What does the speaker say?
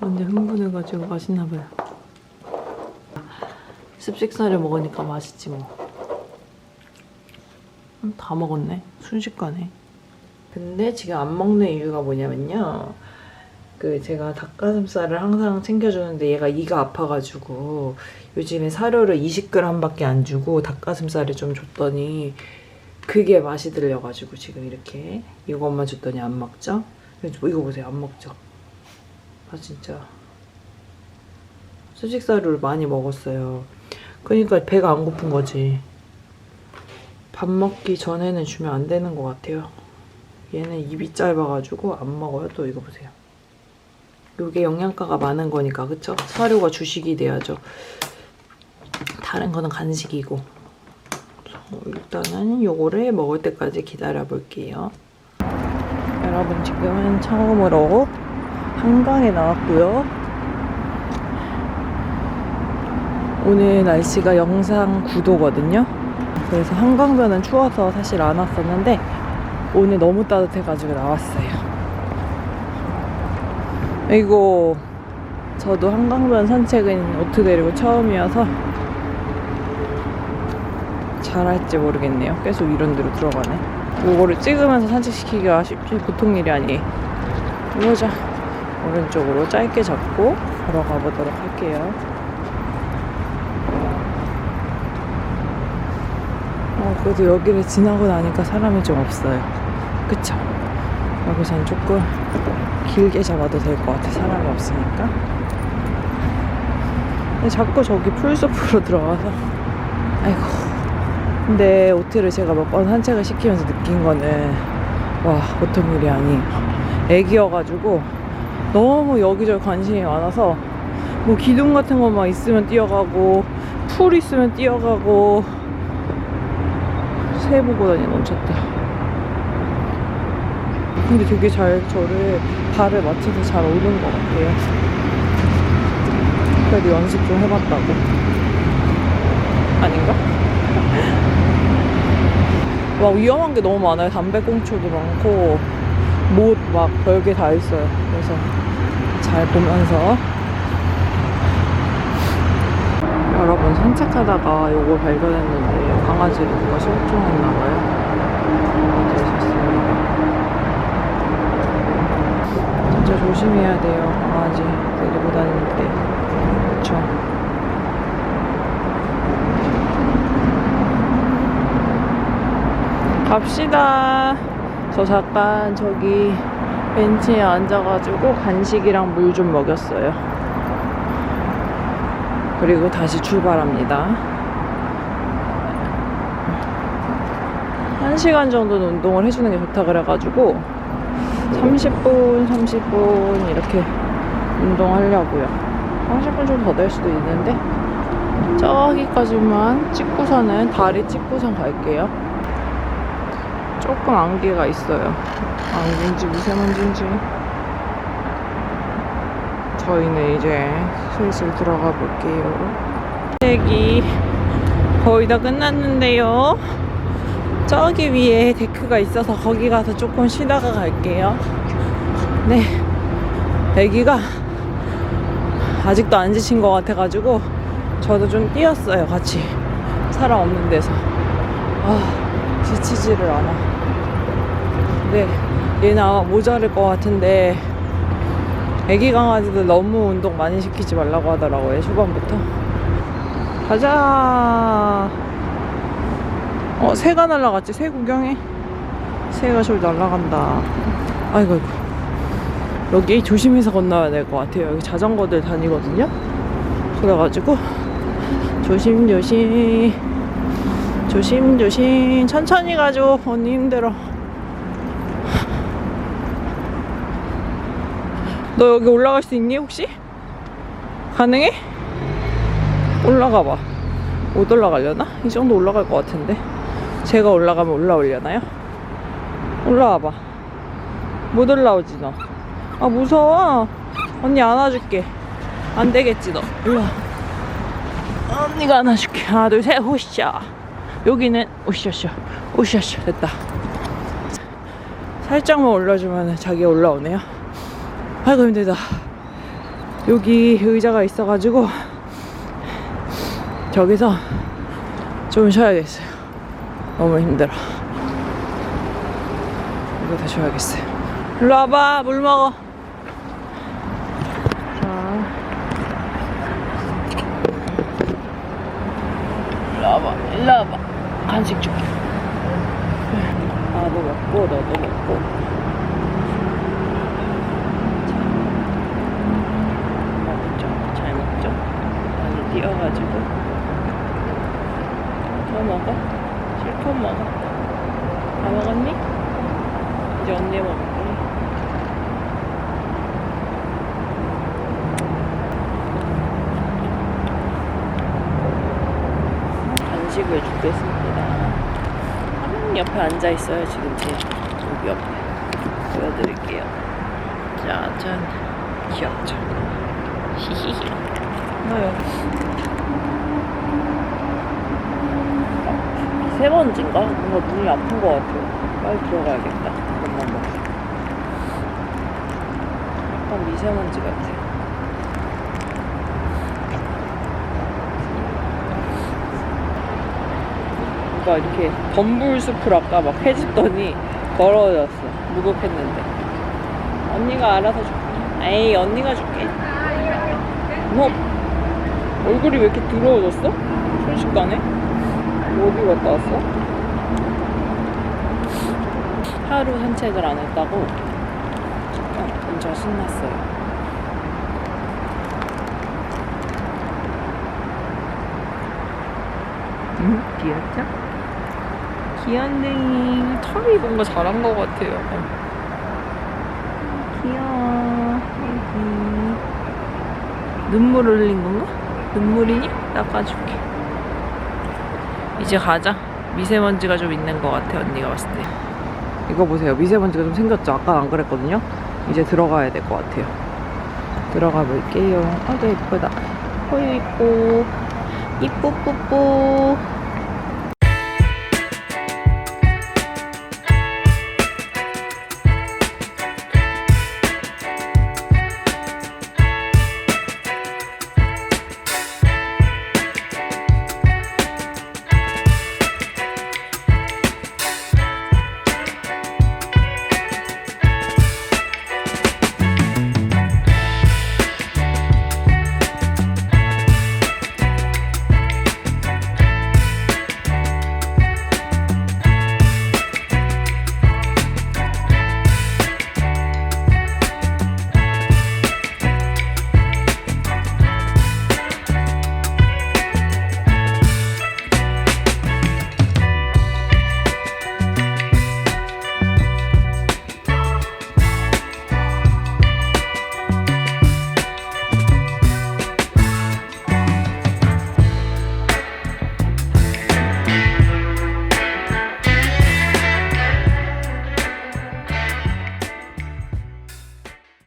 완전 흥분해가지고 맛있나봐요. 습식사를 먹으니까 맛있지 뭐. 음, 다 먹었네. 순식간에. 근데 지금 안 먹는 이유가 뭐냐면요. 그 제가 닭가슴살을 항상 챙겨주는데 얘가 이가 아파가지고 요즘에 사료를 20g밖에 안 주고 닭가슴살을 좀 줬더니 그게 맛이 들려가지고 지금 이렇게 이것만 줬더니 안 먹죠? 이거 보세요 안 먹죠? 아 진짜. 수직사료를 많이 먹었어요. 그러니까 배가 안 고픈 거지. 밥 먹기 전에는 주면 안 되는 것 같아요. 얘는 입이 짧아가지고 안 먹어요. 또 이거 보세요. 요게 영양가가 많은 거니까 그쵸? 사료가 주식이 돼야죠. 다른 거는 간식이고. 어, 일단은 요거를 먹을 때까지 기다려 볼게요. 여러분 지금은 처음으로 한강에 나왔고요. 오늘 날씨가 영상 9도거든요. 그래서 한강변은 추워서 사실 안 왔었는데 오늘 너무 따뜻해가지고 나왔어요. 이거 저도 한강변 산책은 오트 데리고 처음이어서 잘할지 모르겠네요. 계속 이런 데로 들어가네. 요거를 찍으면서 산책시키기가 쉽지 보통 일이 아니에요. 이거자 오른쪽으로 짧게 잡고 걸어가 보도록 할게요. 어, 그래도 여기를 지나고 나니까 사람이 좀 없어요. 그쵸? 여기선 조금 길게 잡아도 될 것 같아. 사람이 없으니까. 근데 자꾸 저기 풀숲으로 들어가서 아이고 근데 오트를 제가 몇 번 산책을 시키면서 느낀 거는 와 보통 일이 아니에요 애기여가지고 너무 여기저기 관심이 많아서 뭐 기둥 같은 거 막 있으면 뛰어가고 풀 있으면 뛰어가고 새 보고 다니 넘쳤다 근데 되게 잘 저를 발을 맞춰서 잘 오는 것 같아요 그래도 연습 좀 해봤다고 아닌가? 막 위험한 게 너무 많아요. 담배꽁초도 많고 못 막 별게 다 있어요. 그래서 잘 보면서 여러분 산책하다가 요거 발견했는데 강아지를 누가 실종했나 봐요. 어디 있었어요? 진짜 조심해야 돼요. 강아지 데리고 다닐 때. 그쵸? 갑시다. 저 잠깐 저기 벤치에 앉아가지고 간식이랑 물 좀 먹였어요. 그리고 다시 출발합니다. 한 시간 정도는 운동을 해주는 게 좋다 그래가지고 30분, 30분 이렇게 운동하려고요. 30분 좀 더 될 수도 있는데 저기까지만 찍고서는 다리 찍고선 갈게요. 조금 안개가 있어요. 안개인지 미세먼지인지. 저희는 이제 슬슬 들어가 볼게요. 여기 거의 다 끝났는데요. 저기 위에 데크가 있어서 거기 가서 조금 쉬다가 갈게요. 네. 애기가 아직도 안 지친 것 같아가지고 저도 좀 뛰었어요. 같이. 사람 없는 데서. 아, 지치지를 않아. 근데 얘는 아마 모자랄 것 같은데 애기 강아지들 너무 운동 많이 시키지 말라고 하더라고요 초반부터. 가자. 어 새가 날라갔지 새 구경해. 새가 저기 날라간다. 아이고 아이고. 여기 조심해서 건너야 될 것 같아요. 여기 자전거들 다니거든요. 그래가지고 조심조심. 조심조심. 천천히 가죠 언니 힘들어 너 여기 올라갈 수 있니 혹시? 가능해? 올라가 봐. 못 올라가려나? 이 정도 올라갈 것 같은데. 제가 올라가면 올라오려나요? 올라와 봐. 못 올라오지 너. 아 무서워. 언니 안아줄게. 안 되겠지 너. 일로 와. 언니가 안아줄게. 하나 둘셋 호샤. 여기는 오샤샤. 오샤샤 됐다. 살짝만 올려주면 자기 올라오네요. 아이고 힘들다. 여기 의자가 있어가지고 저기서 좀 쉬어야겠어요. 너무 힘들어. 이거 다 쉬어야겠어요. 일로 와봐, 물 먹어. 자. 일로 와봐, 일로 와봐. 간식 줄게. 나도 먹고, 너도 먹고. 먹죠. 잘 먹죠. 많이 뛰어가 지고. 더 먹어? 실컷 먹어. 다 먹었니? 이제 언니 먹을게. 간식을 주겠습니다. 한 옆에 앉아 있어요, 지금 제 여기 옆에. 보여드릴게요. 짜잔. 귀엽죠? 히히히. 나여기. 미 세먼지인가? 뭔가 눈이 아픈 것 같아요. 빨리 들어가야겠다. 이것만 먹고. 약간 미세먼지 같아요. 그러니까 이렇게 덤불 숲을 아까 막 해줬더니 더러워졌어. 무겁했는데. 언니가 알아서 줄게. 에이, 언니가 줄게. 뭐, 얼굴이 왜 이렇게 더러워졌어? 순식간에? 어디 갔다 왔어? 하루 산책을 안 했다고 어, 엄청 신났어요. 응? 귀엽죠? 귀염둥이 털이 뭔가 잘한 것 같아요. 귀여워. 아이고. 눈물 흘린 건가? 눈물이니? 닦아줄게. 이제 가자. 미세먼지가 좀 있는 것 같아 언니가 봤을 때. 이거 보세요. 미세먼지가 좀 생겼죠? 아까 안 그랬거든요. 이제 들어가야 될 것 같아요. 들어가 볼게요. 아주 예쁘다. 호유 이쁘. 이쁘 뿌뿌.